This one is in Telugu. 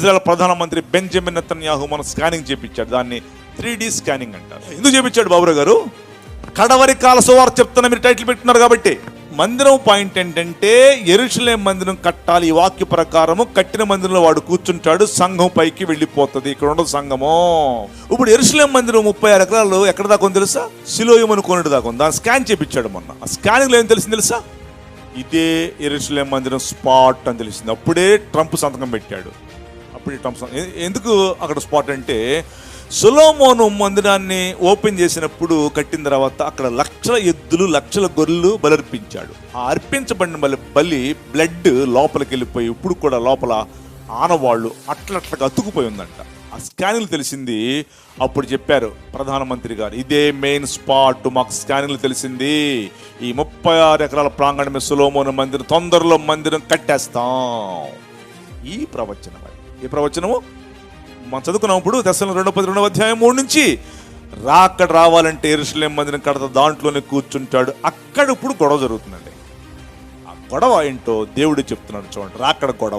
ఇజ్రాయెల్ ప్రధానమంత్రి బెంజమిన్ నెతన్యాహు మన స్కానింగ్ చేపించాడు. దాన్ని త్రీ డి స్కానింగ్ అంటారు. ఎందుకు చేపించాడు బాబురావు గారు? కడవరి కాల సువార్త చెప్తున్న మీరు టైటిల్ పెట్టినారు కాబట్టి. మందిరం పాయింట్ ఏంటంటే ఎరుషులేం మందిరం కట్టాలి. ఈ వాక్య ప్రకారము కట్టిన మందిరంలో వాడు కూర్చుంటాడు సంఘం పైకి వెళ్ళిపోతుంది. ఇక్కడ ఉండదు సంఘము. ఇప్పుడు ఎరుషులేం మందిరం ముప్పై ఆరు ఎకరాలు ఎక్కడ దాకా ఉంది తెలుసా? శిలోయమని కొనుడు దాకా ఉంది. దాన్ని స్కాన్ చేపించాడు మొన్న. ఆ స్కానింగ్లో ఏం తెలిసింది తెలుసా? ఇదే ఎరుషులేం మందిరం స్పాట్ అని తెలిసింది. అప్పుడే ట్రంప్ సంతకం పెట్టాడు. అప్పుడే ట్రంప్ ఎందుకు అక్కడ స్పాట్ అంటే సులోమోను మందిరాన్ని ఓపెన్ చేసినప్పుడు కట్టిన తర్వాత అక్కడ లక్షల ఎద్దులు లక్షల గొర్రెలు బలర్పించాడు. ఆ అర్పించబడిన బలి బలి బ్లడ్ లోపలికి వెళ్ళిపోయి ఇప్పుడు కూడా లోపల ఆనవాళ్ళు అట్లట్లగా అతుకుపోయి ఉందంట. ఆ స్కానింగ్ తెలిసింది అప్పుడు చెప్పారు ప్రధానమంత్రి గారు ఇదే మెయిన్ స్పాట్ మాకు స్కానింగ్ తెలిసింది. ఈ ముప్పై ఆరు ఎకరాల ప్రాంగణమే సులోమోను మందిరం తొందరలో మందిరం కట్టేస్తాం. ఈ ప్రవచనం ఈ ప్రవచనము మనం చదువుకున్నప్పుడు దశలో రెండో పది రెండవ అధ్యాయం మూడు నుంచి. రాక్కడ రావాలంటే ఎరుసలేం మందిని కడత దాంట్లోనే కూర్చుంటాడు. అక్కడ ఇప్పుడు గొడవ జరుగుతుందండి. ఆ గొడవ ఏంటో దేవుడు చెప్తున్నాడు చూడండి. రాక్కడ గొడవ.